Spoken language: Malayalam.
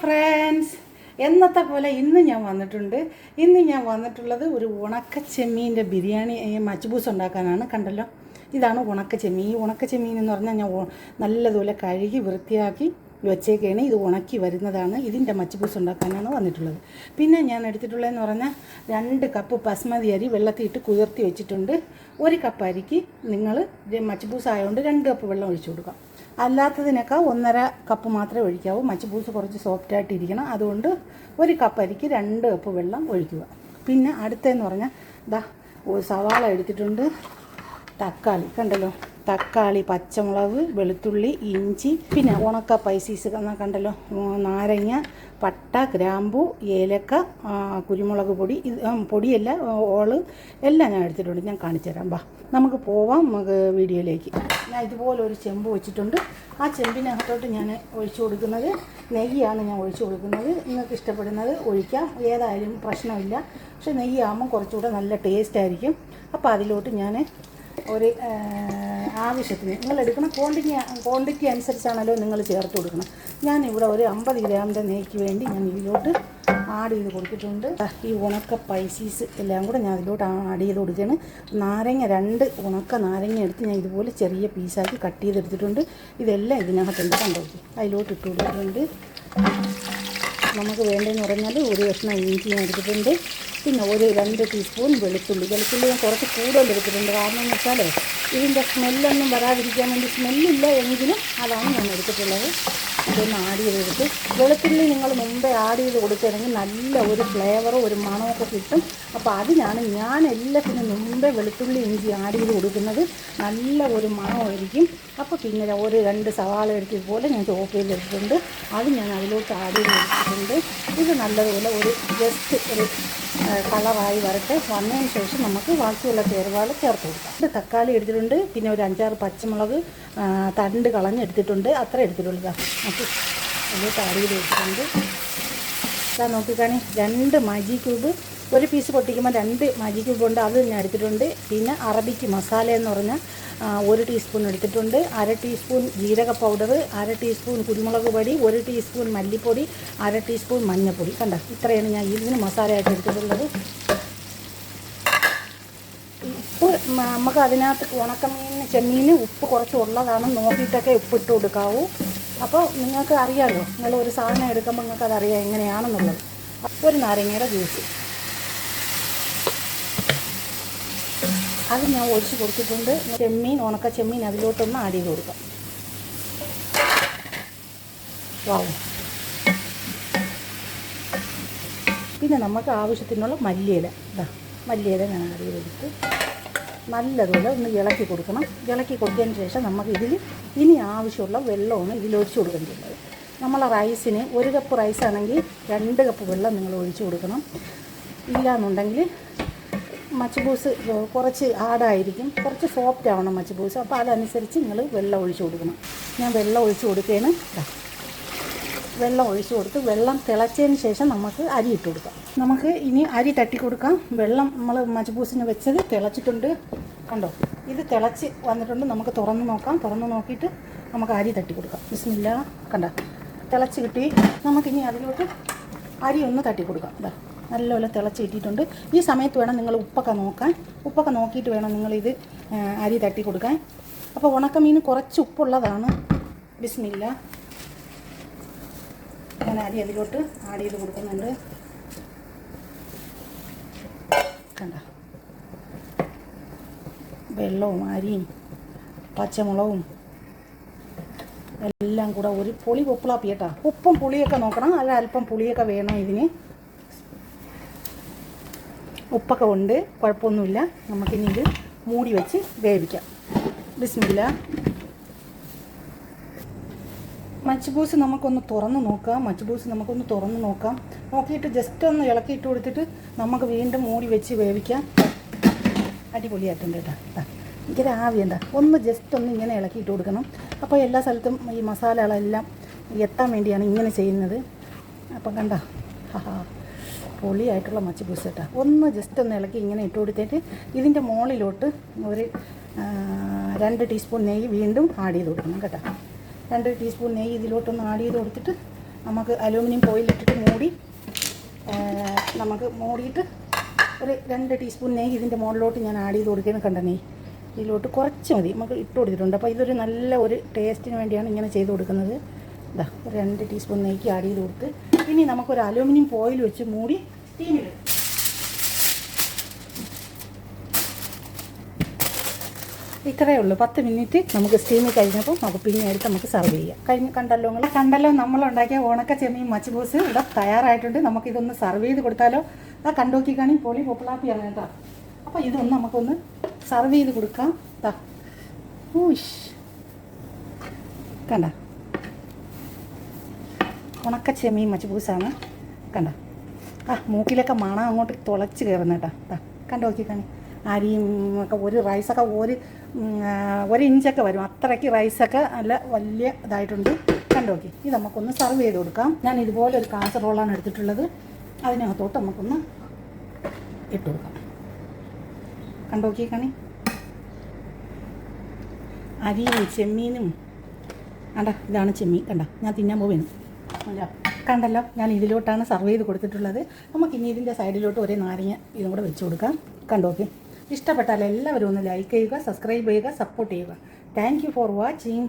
ഫ്രണ്ട്സ് എന്നത്തെ പോലെ ഇന്ന് ഞാൻ വന്നിട്ടുണ്ട്. ഇന്ന് ഞാൻ വന്നിട്ടുള്ളത് ഒരു ഉണക്ക ചെമ്മീന്റെ ബിരിയാണി മജ്ബൂസ് ഉണ്ടാക്കാനാണ്. കണ്ടല്ലോ? ഇതാണ് ഉണക്ക ചെമ്മീൻ. ഈ ഉണക്ക ചെമ്മീൻ എന്ന് പറഞ്ഞാൽ ഞാൻ നല്ലതുപോലെ കഴുകി വൃത്തിയാക്കി വെച്ചേക്കാണ്. ഇത് ഉണക്കി വരുന്നതാണ്. ഇതിന്റെ മജ്ബൂസ് ഉണ്ടാക്കാനാണ് വന്നിട്ടുള്ളത്. പിന്നെ ഞാൻ എടുത്തിട്ടുള്ളതെന്ന് പറഞ്ഞാൽ രണ്ട് കപ്പ് ബസ്മതി അരി വെള്ളത്തിയിട്ട് കുതിർത്തി വെച്ചിട്ടുണ്ട്. ഒരു കപ്പ് അരിക്ക് നിങ്ങൾ മജ്ബൂസ് ആയതുകൊണ്ട് രണ്ട് കപ്പ് വെള്ളം ഒഴിച്ചു കൊടുക്കാം. അല്ലാത്തതിനൊക്കെ ഒന്നര കപ്പ് മാത്രമേ ഒഴിക്കാവൂ. മച്ചുബൂസ് കുറച്ച് സോഫ്റ്റായിട്ട് ഇരിക്കണം. അതുകൊണ്ട് ഒരു കപ്പ് അരിക്ക് രണ്ട് കപ്പ് വെള്ളം ഒഴിക്കുക. പിന്നെ അടുത്തതെന്ന് പറഞ്ഞാൽ ദാ സവാള എടുത്തിട്ടുണ്ട്. തക്കാളി കണ്ടല്ലോ? തക്കാളി പച്ചമുളക് വെളുത്തുള്ളി ഇഞ്ചി പിന്നെ ഉണക്ക പൈസീസ് കണ്ടല്ലോ. നാരങ്ങ പട്ട ഗ്രാമ്പു ഏലക്ക കുരുമുളക് പൊടി ഇത് പൊടിയല്ല ഓൾ എല്ലാം ഞാൻ എടുത്തിട്ടുണ്ട്. ഞാൻ കാണിച്ചു തരാം. ബാ നമുക്ക് പോവാം നമുക്ക് വീഡിയോയിലേക്ക്. ഞാൻ ഇതുപോലെ ഒരു ചെമ്പ് വെച്ചിട്ടുണ്ട്. ആ ചെമ്പിനകത്തോട്ട് ഞാൻ ഒഴിച്ചു കൊടുക്കുന്നത് നെയ്യാണ് ഞാൻ ഒഴിച്ചു കൊടുക്കുന്നത്. നിങ്ങൾക്ക് ഇഷ്ടപ്പെടുന്നത് ഒഴിക്കാം. ഏതായാലും പ്രശ്നമില്ല. പക്ഷെ നെയ്യാകുമ്പോൾ കുറച്ചുകൂടെ നല്ല ടേസ്റ്റ് ആയിരിക്കും. അപ്പോൾ അതിലോട്ട് ഞാൻ ഒരു ആവശ്യത്തിന് നിങ്ങൾ എടുക്കുന്ന ക്വാണ്ടിറ്റി ക്വാണ്ടിറ്റി അനുസരിച്ചാണല്ലോ നിങ്ങൾ ചേർത്ത് കൊടുക്കണം. ഞാൻ ഇവിടെ ഒരു അമ്പത് ഗ്രാമിന്റെ നെയ്ക്ക് വേണ്ടി ഞാൻ ഇതിലോട്ട് ആഡ് ചെയ്ത് കൊടുത്തിട്ടുണ്ട്. ഈ ഉണക്ക പൈസീസ് എല്ലാം കൂടെ ഞാൻ അതിലോട്ട് ആഡ് ചെയ്ത് കൊടുക്കുകയാണ്. നാരങ്ങ രണ്ട് ഉണക്ക നാരങ്ങ എടുത്ത് ഞാൻ ഇതുപോലെ ചെറിയ പീസാക്കി കട്ട് ചെയ്തെടുത്തിട്ടുണ്ട് ഇതെല്ലാം ഇതിനകത്തുണ്ട് കണ്ടോ? അതിലോട്ട് ഇട്ട് കൊടുത്തിട്ടുണ്ട്. നമുക്ക് വേണ്ടതെന്ന് പറഞ്ഞാൽ ഒരു കഷ്ണം ഇഞ്ചി ഞാൻ എടുത്തിട്ടുണ്ട്. പിന്നെ ഒരു രണ്ട് ടീസ്പൂൺ വെളുത്തുള്ളി. വെളുത്തുള്ളി ഞാൻ കുറച്ച് കൂടുതൽ എടുത്തിട്ടുണ്ട്. കാരണം എന്ന് വെച്ചാൽ ഇതിന്റെ സ്മെല്ലൊന്നും വരാതിരിക്കാൻ വേണ്ടി സ്മെല്ലില്ല എങ്കിലും അതാണ് ഞാൻ എടുത്തിട്ടുള്ളത്. ഇതൊന്ന് ആഡ് ചെയ്തെടുത്ത് വെളുത്തുള്ളി നിങ്ങൾ മുമ്പേ ആഡ് ചെയ്ത് കൊടുക്കുകയാണെങ്കിൽ നല്ല ഒരു ഫ്ലേവറും ഒരു മണമൊക്കെ കിട്ടും. അപ്പോൾ അതിനാണ് ഞാൻ എല്ലാത്തിനും മുമ്പേ വെളുത്തുള്ളി ഇഞ്ചി ആഡ് ചെയ്ത് കൊടുക്കുന്നത് നല്ല ഒരു മണമായിരിക്കും. അപ്പോൾ പിന്നെ ഒരു രണ്ട് സവാള എടുത്ത് പോലെ ഞാൻ ചോപ്പ് ചെയ്തെടുത്തിട്ടുണ്ട് അത് ഞാൻ അതിലോട്ട് ആഡ് ചെയ്ത് കൊടുത്തിട്ടുണ്ട് ഇത് നല്ലതുപോലെ ഒരു ജസ്റ്റ് ഒരു കളറായി വരട്ടെ. വന്നതിന് ശേഷം നമുക്ക് ബാക്കിയുള്ള ചേരുവകൾ ചേർത്ത് കൊടുക്കാം. തക്കാളി എടുത്തിട്ടുണ്ട് പിന്നെ ഒരു അഞ്ചാറ് പച്ചമുളക് തണ്ട് കളഞ്ഞെടുത്തിട്ടുണ്ട്. അത്ര എടുത്തിട്ടുള്ളൂ അപ്പോൾ അത് താടിയിൽ എടുത്തിട്ടുണ്ട് വെച്ചിട്ടുണ്ട്. ഇതാ നോക്കിക്കാണി. രണ്ട് മാജി ക്യൂബ് ഒരു പീസ് പൊട്ടിക്കുമ്പോൾ രണ്ട് മാജി ക്യൂബ് ഉണ്ട്. അത് ഞാൻ എടുത്തിട്ടുണ്ട്. പിന്നെ അറബിക്ക് മസാല എന്ന് പറഞ്ഞാൽ ഒരു ടീസ്പൂൺ എടുത്തിട്ടുണ്ട്. അര ടീസ്പൂൺ ജീരക പൗഡർ അര ടീസ്പൂൺ കുരുമുളക് പൊടി ഒരു ടീസ്പൂൺ മല്ലിപ്പൊടി അര ടീസ്പൂൺ മഞ്ഞൾപ്പൊടി കണ്ട? ഇത്രയാണ് ഞാൻ ഇതിന് മസാലയായിട്ട് എടുത്തിട്ടുള്ളത്. ഉപ്പ് നമുക്ക് അതിനകത്ത് ഉണക്കമീനിന് ചെമ്മീന് ഉപ്പ് കുറച്ച് ഉള്ളതാണ്. നോക്കിയിട്ടൊക്കെ ഉപ്പിട്ട് കൊടുക്കാവൂ. അപ്പോൾ നിങ്ങൾക്ക് അറിയാമല്ലോ നിങ്ങൾ ഒരു സാധനം എടുക്കുമ്പോൾ നിങ്ങൾക്ക് അതറിയാം എങ്ങനെയാണെന്നുള്ളത്. ഒരു നാരങ്ങയുടെ ജ്യൂസ്. അത് ഞാൻ ഒഴിച്ച് കൊടുത്തിട്ടുണ്ട്. ചെമ്മീൻ ഉണക്ക ചെമ്മീൻ അതിലോട്ടൊന്ന് ആഡ് ചെയ്ത് കൊടുക്കാം. വാവും പിന്നെ നമുക്ക് ആവശ്യത്തിനുള്ള മല്ലിയില. ഇതാ മല്ലിയില ഞാൻ ആഡ് ചെയ്തെടുത്ത്. നല്ലതുപോലെ ഒന്ന് ഇളക്കി കൊടുക്കണം. ഇളക്കി കൊടുത്തതിന് ശേഷം നമുക്ക് ഇതിൽ ഇനി ആവശ്യമുള്ള വെള്ളമാണ് ഇതിൽ ഒഴിച്ചു കൊടുക്കേണ്ടത് നമ്മൾ റൈസിന് ഒരു കപ്പ് റൈസ് ആണെങ്കിൽ രണ്ട് കപ്പ് വെള്ളം നിങ്ങൾ ഒഴിച്ചു കൊടുക്കണം. ഇല്ലയെന്നുണ്ടെങ്കിൽ മച്ചബൂസ് കുറച്ച് ആടായിരിക്കും കുറച്ച് സോഫ്റ്റ് ആവണം മച്ചബൂസ്. അപ്പോൾ അതനുസരിച്ച് നിങ്ങൾ വെള്ളം ഒഴിച്ചു കൊടുക്കണം. ഞാൻ വെള്ളം ഒഴിച്ചു കൊടുക്കുകയാണ് വെള്ളം ഒഴിച്ച് കൊടുത്ത് വെള്ളം തിളച്ചതിന് ശേഷം നമുക്ക് അരി ഇട്ട് കൊടുക്കാം. നമുക്ക് ഇനി അരി തട്ടി കൊടുക്കാം. വെള്ളം നമ്മൾ മജ്ബൂസിന് വെച്ചത് തിളച്ചിട്ടുണ്ട്. കണ്ടോ? ഇത് തിളച്ച് വന്നിട്ടുണ്ട്. നമുക്ക് തുറന്ന് നോക്കാം. തുറന്ന് നോക്കിയിട്ട് നമുക്ക് അരി തട്ടി കൊടുക്കാം. ബിസ്മില്ല. കണ്ട? തിളച്ച് കിട്ടി. നമുക്കിനി അതിലോട്ട് അരി ഒന്ന് തട്ടി കൊടുക്കാം. ഇതാ നല്ലപോലെ തിളച്ച് കിട്ടിയിട്ടുണ്ട്. ഈ സമയത്ത് വേണം നിങ്ങൾ ഉപ്പൊക്കെ നോക്കാൻ. ഉപ്പൊക്കെ നോക്കിയിട്ട് വേണം നിങ്ങളിത് അരി തട്ടി കൊടുക്കാൻ. അപ്പോൾ ഉണക്കമീൻ കുറച്ച് ഉപ്പുള്ളതാണ്. ബിസ്മില്ല. ഞാൻ അരി അതിലോട്ട് ആഡ് ചെയ്ത് കൊടുക്കുന്നുണ്ട്. കണ്ട? വെള്ളവും അരിയും പച്ചമുളകും എല്ലാം കൂടെ ഒരു പുളി ഉപ്പിളാപ്പി കേട്ടോ. ഉപ്പും പുളിയൊക്കെ നോക്കണം. അല്ല അല്പം പുളിയൊക്കെ വേണം ഇതിന്. ഉപ്പൊക്കെ ഉണ്ട്. കുഴപ്പമൊന്നുമില്ല. നമുക്കിനി ഇത് മൂടി വെച്ച് വേവിക്കാം. ബിസ്മില്ല. മച്ചുബൂസ് നമുക്കൊന്ന് തുറന്ന് നോക്കാം. മച്ചുബൂസ് നമുക്കൊന്ന് തുറന്ന് നോക്കാം. നോക്കിയിട്ട് ജസ്റ്റ് ഒന്ന് ഇളക്കിയിട്ട് കൊടുത്തിട്ട് നമുക്ക് വീണ്ടും മൂടി വെച്ച് വേവിക്കാം. അടിപൊളിയായിട്ടുണ്ട് കേട്ടോ. എനിക്കൊരു ആവി എന്താ? ഒന്ന് ജസ്റ്റ് ഒന്ന് ഇങ്ങനെ ഇളക്കിയിട്ട് കൊടുക്കണം. അപ്പോൾ എല്ലാ സ്ഥലത്തും ഈ മസാലകളെല്ലാം എത്താൻ വേണ്ടിയാണ് ഇങ്ങനെ ചെയ്യുന്നത്. അപ്പം കണ്ട? ഹാ പൊളിയായിട്ടുള്ള മച്ചുപൂസ് കേട്ടോ. ഒന്ന് ജസ്റ്റ് ഒന്ന് ഇളക്കി ഇങ്ങനെ ഇട്ട് കൊടുത്തിട്ട് ഇതിന്റെ മുകളിലോട്ട് ഒരു രണ്ട് ടീസ്പൂൺ നെയ്യ് വീണ്ടും ആഡ് ചെയ്ത് കൊടുക്കണം കേട്ടോ. രണ്ട് ടീസ്പൂൺ നെയ്യ് ഇതിലോട്ടൊന്ന് ആഡ് ചെയ്ത് കൊടുത്തിട്ട് നമുക്ക് അലൂമിനിയം ഫോയിലിട്ടിട്ട് മൂടി നമുക്ക് മൂടിയിട്ട് ഒരു രണ്ട് ടീസ്പൂൺ നെയ്യ് ഇതിന്റെ മുകളിലോട്ട് ഞാൻ ആഡ് ചെയ്ത് കൊടുക്കുന്നത് കണ്ട നെയ്യ്? ഇതിലോട്ട് കുറച്ച് മതി. നമുക്ക് ഇട്ട് കൊടുത്തിട്ടുണ്ട്. അപ്പോൾ ഇതൊരു നല്ല ഒരു ടേസ്റ്റിന് വേണ്ടിയാണ് ഇങ്ങനെ ചെയ്ത് കൊടുക്കുന്നത്. ഇതാ രണ്ട് ടീസ്പൂൺ നെയ്ക്ക് ആഡ് ചെയ്ത് കൊടുത്ത് ഇനി നമുക്കൊരു അലൂമിനിയം ഫോയിൽ വെച്ച് മൂടി സ്റ്റീമിലിടും ഇത്രയേ ഉള്ളൂ. പത്ത് മിനിറ്റ് നമുക്ക് സ്റ്റീമിൽ കഴിഞ്ഞപ്പോൾ നമുക്ക് പിന്നെ എടുത്ത് നമുക്ക് സർവ് ചെയ്യാം. കഴിഞ്ഞ് കണ്ടല്ലോ നിങ്ങൾ? കണ്ടല്ലോ നമ്മളുണ്ടാക്കിയ ഉണക്ക ചെമ്മീൻ മച്ചുബൂസ് ഇവിടെ തയ്യാറായിട്ടുണ്ട്. നമുക്കിതൊന്ന് സർവ് ചെയ്ത് കൊടുത്താലോ? ആ കണ്ടോക്കി കാണി പൊളി പൊപ്പിളാപ്പിയാണ് കേട്ടോ. അപ്പോൾ ഇതൊന്ന് നമുക്കൊന്ന് സർവ് ചെയ്ത് കൊടുക്കാം. താ ഊഷ് കണ്ട. ഉണക്ക ചെമ്മീൻ മച്ചുബൂസാണ് കണ്ട. ആ മൂക്കിലൊക്കെ മണം അങ്ങോട്ട് തുളച്ച് കയറുന്ന കേട്ടോ. ദാ കണ്ടു നോക്കി കാണി അരിയും ഒക്കെ ഒരു റൈസൊക്കെ ഒരു ഒരു ഇഞ്ചൊക്കെ വരും. അത്രയ്ക്ക് റൈസൊക്കെ നല്ല വലിയ ഇതായിട്ടുണ്ട്. കണ്ടു നോക്കി. ഇത് നമുക്കൊന്ന് സർവ് ചെയ്ത് കൊടുക്കാം. ഞാൻ ഇതുപോലെ ഒരു കാസറോളാണ് എടുത്തിട്ടുള്ളത്. അതിനകത്തോട്ട് നമുക്കൊന്ന് ഇട്ട് കൊടുക്കാം. കണ്ടു നോക്കി കണി. അരിയും ചെമ്മീനും. കണ്ട? ഇതാണ് ചെമ്മീൻ. കണ്ട? ഞാൻ തിന്നാൻ അല്ല കണ്ടല്ലോ? ഞാൻ ഇതിലോട്ടാണ് സർവ് ചെയ്ത് കൊടുത്തിട്ടുള്ളത്. നമുക്ക് ഇനി ഇതിന്റെ സൈഡിലോട്ട് ഒരേ നാരങ്ങ ഇതും കൂടെ വെച്ച് കൊടുക്കാം. കണ്ടോക്കെ ഇഷ്ടപ്പെട്ടാൽ എല്ലാവരും ഒന്ന് ലൈക്ക് ചെയ്യുക സബ്സ്ക്രൈബ് ചെയ്യുക സപ്പോർട്ട് ചെയ്യുക. Thank for watching